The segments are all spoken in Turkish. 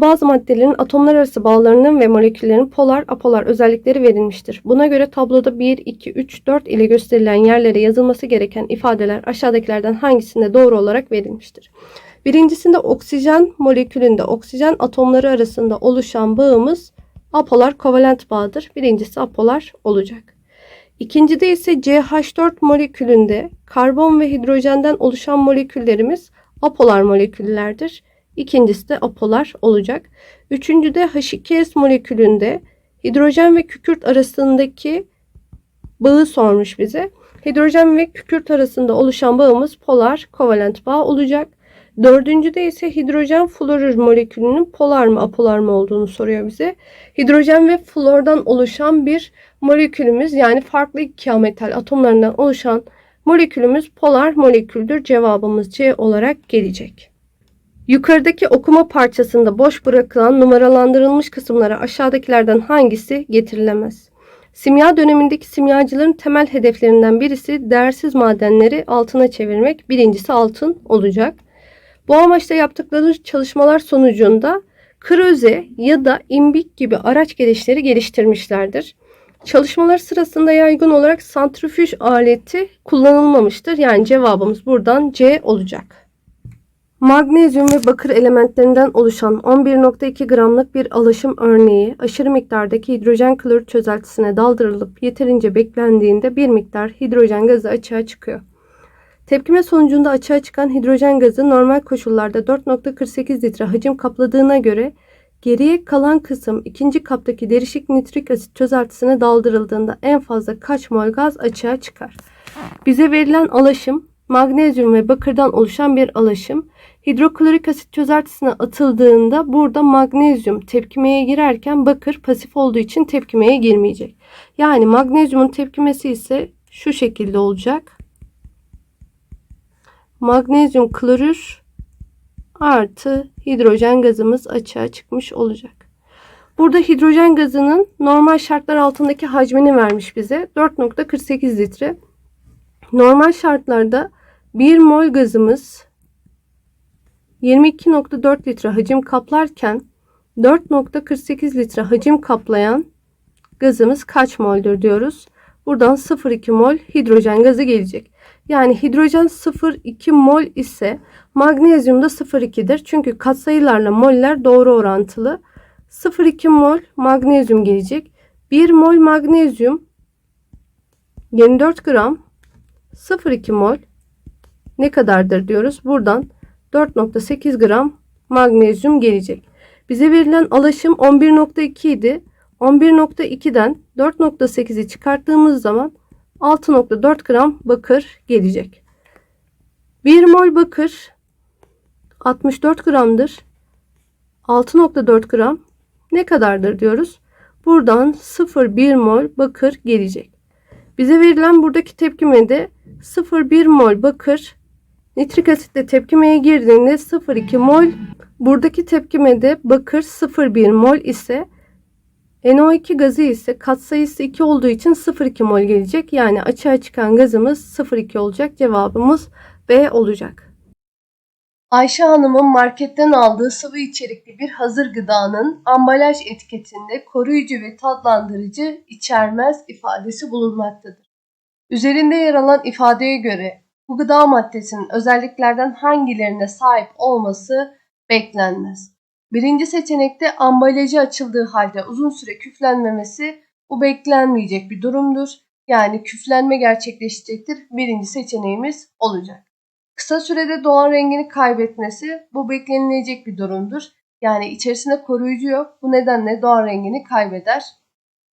Bazı maddelerin atomlar arası bağlarının ve moleküllerin polar, apolar özellikleri verilmiştir. Buna göre tabloda 1, 2, 3, 4 ile gösterilen yerlere yazılması gereken ifadeler aşağıdakilerden hangisinde doğru olarak verilmiştir? Birincisinde oksijen molekülünde oksijen atomları arasında oluşan bağımız apolar kovalent bağdır. Birincisi apolar olacak. İkincide ise CH4 molekülünde karbon ve hidrojenden oluşan moleküllerimiz apolar moleküllerdir. İkincisi de apolar olacak. Üçüncüde H2S molekülünde hidrojen ve kükürt arasındaki bağı sormuş bize. Hidrojen ve kükürt arasında oluşan bağımız polar kovalent bağ olacak. Dördüncüde ise hidrojen florür molekülünün polar mı apolar mı olduğunu soruyor bize. Hidrojen ve flordan oluşan bir molekülümüz yani farklı iki metal atomlarından oluşan molekülümüz polar moleküldür. Cevabımız C olarak gelecek. Yukarıdaki okuma parçasında boş bırakılan numaralandırılmış kısımlara aşağıdakilerden hangisi getirilemez? Simya dönemindeki simyacıların temel hedeflerinden birisi değersiz madenleri altına çevirmek. Birincisi altın olacak. Bu amaçla yaptıkları çalışmalar sonucunda kröze ya da imbik gibi araç gereçleri geliştirmişlerdir. Çalışmalar sırasında yaygın olarak santrifüj aleti kullanılmamıştır. Yani cevabımız buradan C olacak. Magnezyum ve bakır elementlerinden oluşan 11.2 gramlık bir alaşım örneği aşırı miktardaki hidrojen klorür çözeltisine daldırılıp yeterince beklendiğinde bir miktar hidrojen gazı açığa çıkıyor. Tepkime sonucunda açığa çıkan hidrojen gazı normal koşullarda 4.48 litre hacim kapladığına göre geriye kalan kısım ikinci kaptaki derişik nitrik asit çözeltisine daldırıldığında en fazla kaç mol gaz açığa çıkar? Bize verilen alaşım magnezyum ve bakırdan oluşan bir alaşım. Hidroklorik asit çözeltisine atıldığında burada magnezyum tepkimeye girerken bakır pasif olduğu için tepkimeye girmeyecek. Yani magnezyumun tepkimesi ise şu şekilde olacak. Magnezyum klorür artı hidrojen gazımız açığa çıkmış olacak. Burada hidrojen gazının normal şartlar altındaki hacmini vermiş bize. 4.48 litre. Normal şartlarda 1 mol gazımız 22.4 litre hacim kaplarken 4.48 litre hacim kaplayan gazımız kaç moldür diyoruz. Buradan 0,2 mol hidrojen gazı gelecek. Yani hidrojen 0,2 mol ise magnezyum da 0,2'dir. Çünkü katsayılarla moller doğru orantılı. 0,2 mol magnezyum gelecek. 1 mol magnezyum 24 gram 0,2 mol ne kadardır diyoruz. Buradan 4.8 gram magnezyum gelecek. Bize verilen alaşım 11.2 idi. 11.2'den 4.8'i çıkarttığımız zaman 6.4 gram bakır gelecek. 1 mol bakır 64 gramdır. 6.4 gram ne kadardır diyoruz. Buradan 0,1 mol bakır gelecek. Bize verilen buradaki tepkimede 0,1 mol bakır nitrik asitle tepkimeye girdiğinde 0,2 mol buradaki tepkimede bakır 0,1 mol ise NO2 gazı ise katsayısı 2 olduğu için 0,2 mol gelecek. Yani açığa çıkan gazımız 0,2 olacak. Cevabımız B olacak. Ayşe Hanım'ın marketten aldığı sıvı içerikli bir hazır gıdanın ambalaj etiketinde koruyucu ve tatlandırıcı içermez ifadesi bulunmaktadır. Üzerinde yer alan ifadeye göre bu gıda maddesinin özelliklerden hangilerine sahip olması beklenmez. Birinci seçenekte ambalajı açıldığı halde uzun süre küflenmemesi bu beklenmeyecek bir durumdur. Yani küflenme gerçekleşecektir. Birinci seçeneğimiz olacak. Kısa sürede doğan rengini kaybetmesi bu beklenilecek bir durumdur. Yani içerisinde koruyucu yok. Bu nedenle doğan rengini kaybeder.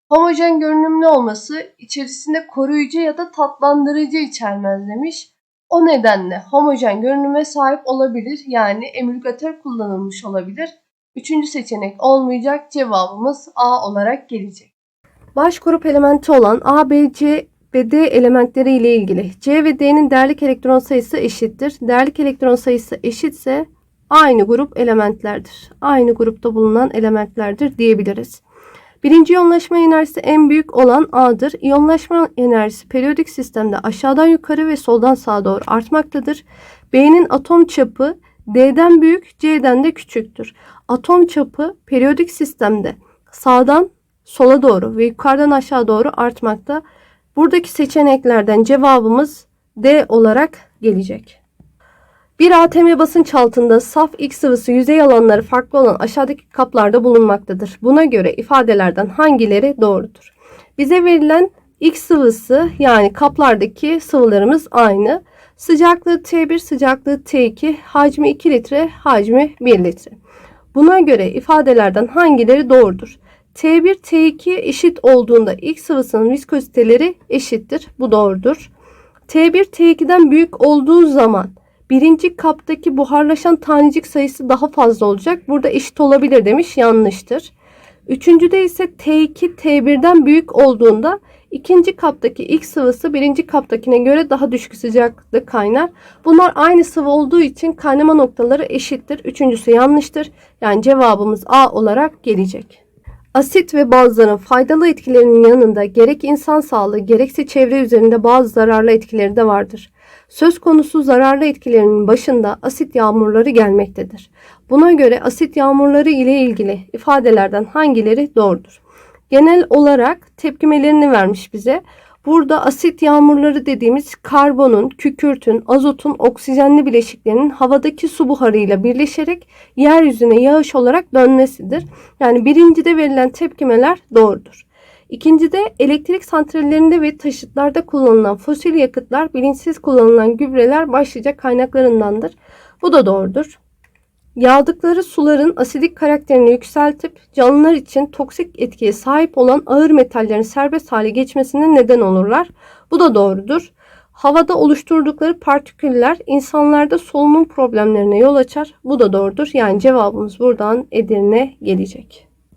Homojen görünümlü olması içerisinde koruyucu ya da tatlandırıcı içermez demiş. O nedenle homojen görünüme sahip olabilir. Yani emülgatör kullanılmış olabilir. Üçüncü seçenek olmayacak. Cevabımız A olarak gelecek. Baş grup elementi olan A, B, C ve D elementleri ile ilgili C ve D'nin değerlik elektron sayısı eşittir. Değerlik elektron sayısı eşitse aynı grup elementlerdir. Aynı grupta bulunan elementlerdir diyebiliriz. Birinci iyonlaşma enerjisi en büyük olan A'dır. İyonlaşma enerjisi periyodik sistemde aşağıdan yukarı ve soldan sağa doğru artmaktadır. B'nin atom çapı D'den büyük, C'den de küçüktür. Atom çapı periyodik sistemde sağdan sola doğru ve yukarıdan aşağı doğru artmakta. Buradaki seçeneklerden cevabımız D olarak gelecek. Bir ATM basınç altında saf X sıvısı yüzey alanları farklı olan aşağıdaki kaplarda bulunmaktadır. Buna göre ifadelerden hangileri doğrudur? Bize verilen X sıvısı yani kaplardaki sıvılarımız aynı. Sıcaklığı T1, sıcaklığı T2, hacmi 2 litre, hacmi 1 litre. Buna göre ifadelerden hangileri doğrudur? T1, T2 eşit olduğunda X sıvısının viskoziteleri eşittir. Bu doğrudur. T1, T2'den büyük olduğu zaman birinci kaptaki buharlaşan tanecik sayısı daha fazla olacak. Burada eşit olabilir demiş. Yanlıştır. Üçüncüde ise T2 T1'den büyük olduğunda ikinci kaptaki X sıvısı birinci kaptakine göre daha düşük sıcaklıkta kaynar. Bunlar aynı sıvı olduğu için kaynama noktaları eşittir. Üçüncüsü yanlıştır. Yani cevabımız A olarak gelecek. Asit ve bazların faydalı etkilerinin yanında gerek insan sağlığı gerekse çevre üzerinde bazı zararlı etkileri de vardır. Söz konusu zararlı etkilerinin başında asit yağmurları gelmektedir. Buna göre asit yağmurları ile ilgili ifadelerden hangileri doğrudur? Genel olarak tepkimelerini vermiş bize. Burada asit yağmurları dediğimiz karbonun, kükürtün, azotun oksijenli bileşiklerinin havadaki su buharıyla birleşerek yeryüzüne yağış olarak dönmesidir. Yani birincide verilen tepkimeler doğrudur. İkincide elektrik santrallerinde ve taşıtlarda kullanılan fosil yakıtlar bilinçsiz kullanılan gübreler başlıca kaynaklarındandır. Bu da doğrudur. Yağdıkları suların asidik karakterini yükseltip canlılar için toksik etkiye sahip olan ağır metallerin serbest hale geçmesine neden olurlar. Bu da doğrudur. Havada oluşturdukları partiküller insanlarda solunum problemlerine yol açar. Bu da doğrudur. Yani cevabımız buradan Edirne gelecek.